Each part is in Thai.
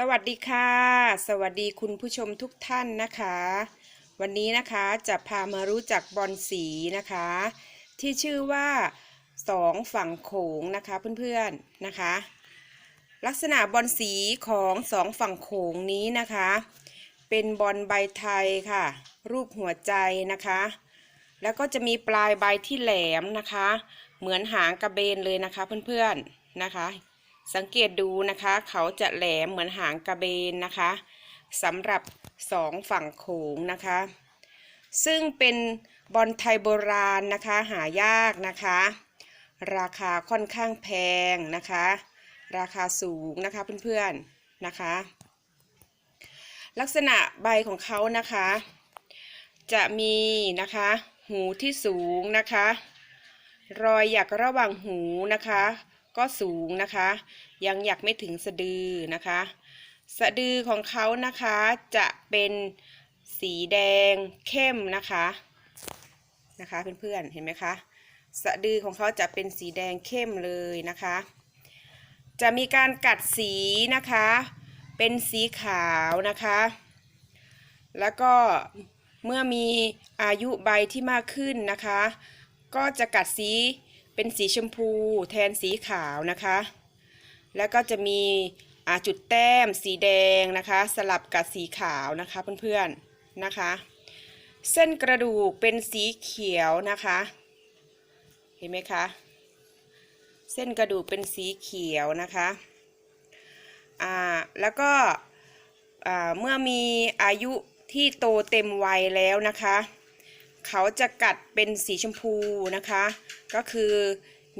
สวัสดีค่ะ สวัสดีคุณผู้ชมทุกท่านนะคะ วันนี้นะคะจะพามารู้จักบอลสีนะคะ ที่ชื่อว่าสองฝั่งโขงนะคะเพื่อนๆนะคะ ลักษณะบอลสีของสองฝั่งโขงนี้นะคะ เป็นบอลใบไทยค่ะ รูปหัวใจนะคะ แล้วก็จะมีปลายใบที่แหลมนะคะ เหมือนหางกระเบนเลยนะคะเพื่อนๆนะคะ สังเกตดูนะคะ เขาจะแหลมเหมือนหางกระเบนนะคะสำหรับสองฝั่งโขงนะคะ ซึ่งเป็นบอลไทยโบราณนะคะหายากนะคะ ราคาค่อนข้างแพงนะคะ ราคาสูงนะคะเพื่อนๆนะคะ ลักษณะใบของเขานะคะ จะมีนะคะหูที่สูงนะคะ รอยหยักระหว่างหูนะคะ ก็สูงนะคะ ยังหยักไม่ถึงสะดือนะคะ สะดือของเขานะคะจะเป็นสีแดงเข้มนะคะนะคะเพื่อนๆเห็นไหมคะสะดือของเขาจะเป็นสีแดงเข้มเลยนะคะ จะมีการกัดสีนะคะ เป็นสีขาวนะคะ แล้วก็เมื่อมีอายุใบที่มากขึ้นนะคะ ก็จะกัดสี เป็นสีชมพูแทนสีขาวนะคะ แล้วก็จะมีจุดแต้มสีแดงนะคะ สลับกับสีขาวนะคะเพื่อนๆนะคะ เส้นกระดูกเป็นสีเขียวนะคะ เห็นไหมคะ เส้นกระดูกเป็นสีเขียวนะคะอ่าแล้วก็เมื่อมีอายุที่โตเต็มวัยแล้วนะคะ เขาจะกัดเป็นสีชมพูนะคะ ก็คือ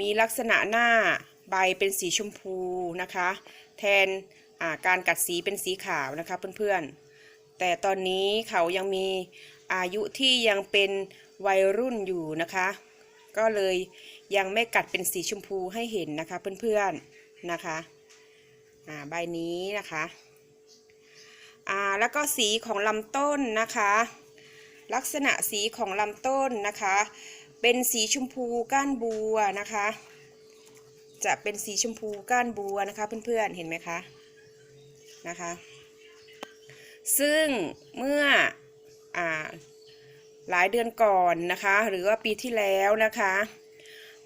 มีลักษณะหน้าใบเป็นสีชมพูนะคะ แทนการกัดสีเป็นสีขาวนะคะเพื่อนๆ แต่ตอนนี้เขายังมีอายุที่ยังเป็นวัยรุ่นอยู่นะคะ ก็เลยยังไม่กัดเป็นสีชมพูให้เห็นนะคะเพื่อนๆนะคะใบนี้นะคะแล้วก็สีของลำต้นนะคะ ลักษณะสีของลำต้นนะคะ เป็นสีชมพูก้านบัวนะคะ จะเป็นสีชมพูก้านบัวนะคะเพื่อนๆเห็นไหมคะนะคะ ซึ่งเมื่ออหลายเดือนก่อนนะคะ หรือว่าปีที่แล้วนะคะ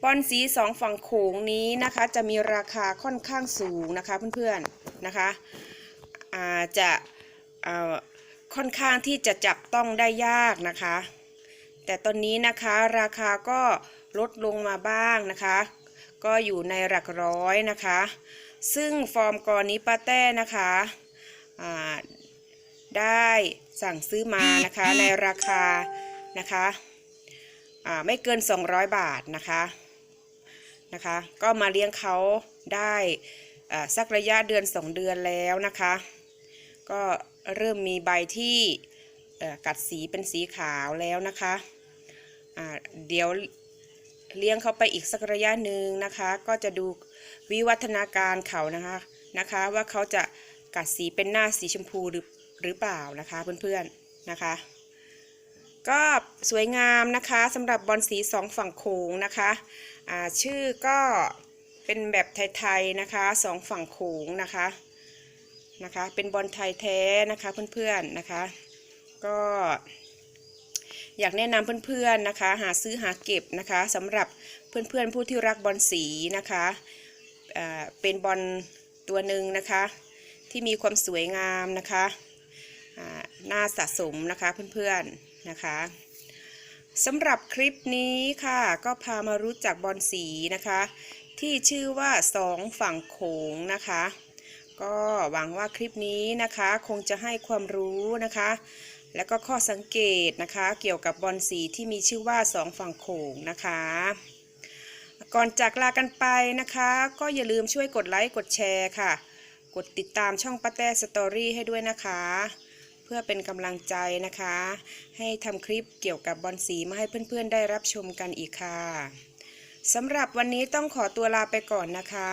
บอลสีสองฝั่งโขงนี้นะคะ จะมีราคาค่อนข้างสูงนะคะเพื่อนๆนะคะอาจะอ่า ค่อนข้างที่จะจับต้องได้ยากนะคะ แต่ตอนนี้นะคะราคาก็ลดลงมาบ้างนะคะ ก็อยู่ในหลักร้อยนะคะ ซึ่งฟอร์มกรนี้ป้าแต้นะคะอ่าได้สั่งซื้อมานะคะในราคานะคะอ่าไม่เกิน 200 บาทนะคะนะคะ ก็มาเลี้ยงเขาได้อ่าสักระยะเดือน 2 เดือนแล้วนะคะ ก็ เริ่มมีใบที่กัดสีเป็นสีขาวแล้วนะคะเดี๋ยวเลี้ยงเขาไปอีกสักระยะหนึ่งนะคะ ก็จะดูวิวัฒนาการเขานะคะนะคะ ว่าเขาจะกัดสีเป็นหน้าสีชมพูหรือหรือเปล่านะคะเพื่อนๆนะคะ ก็สวยงามนะคะสำหรับบอลสีสองฝั่งโขงนะคะอ่าชื่อก็เป็นแบบไทยๆนะคะสองฝั่งโขงนะคะ นะคะ เป็นบอลไทยแท้นะคะเพื่อนๆนะคะ ก็อยากแนะนำเพื่อนๆนะคะ หาซื้อหาเก็บนะคะสำหรับเพื่อนๆผู้ที่รักบอลสีนะคะเป็นบอลตัวหนึ่งนะคะ ที่มีความสวยงามนะคะน่าสะสมนะคะเพื่อนๆนะคะสำหรับคลิปนี้ค่ะ ก็พามารู้จักบอลสีนะคะ ที่ชื่อว่าสองฝั่งโขงนะคะ ก็หวังว่าคลิปนี้นะคะคงจะให้ความรู้นะคะ และก็ข้อสังเกตนะคะเกี่ยวกับบอลสีที่มีชื่อว่าสองฝั่งโขงนะคะ ก่อนจากลากันไปนะคะ ก็อย่าลืมช่วยกดไลค์กดแชร์ค่ะ กดติดตามช่องป้าแต้สตอรี่ให้ด้วยนะคะ เพื่อเป็นกำลังใจนะคะ ให้ทำคลิปเกี่ยวกับบอลสีมาให้เพื่อนๆ ได้รับชมกันอีกค่ะสำหรับวันนี้ต้องขอตัวลาไปก่อนนะคะ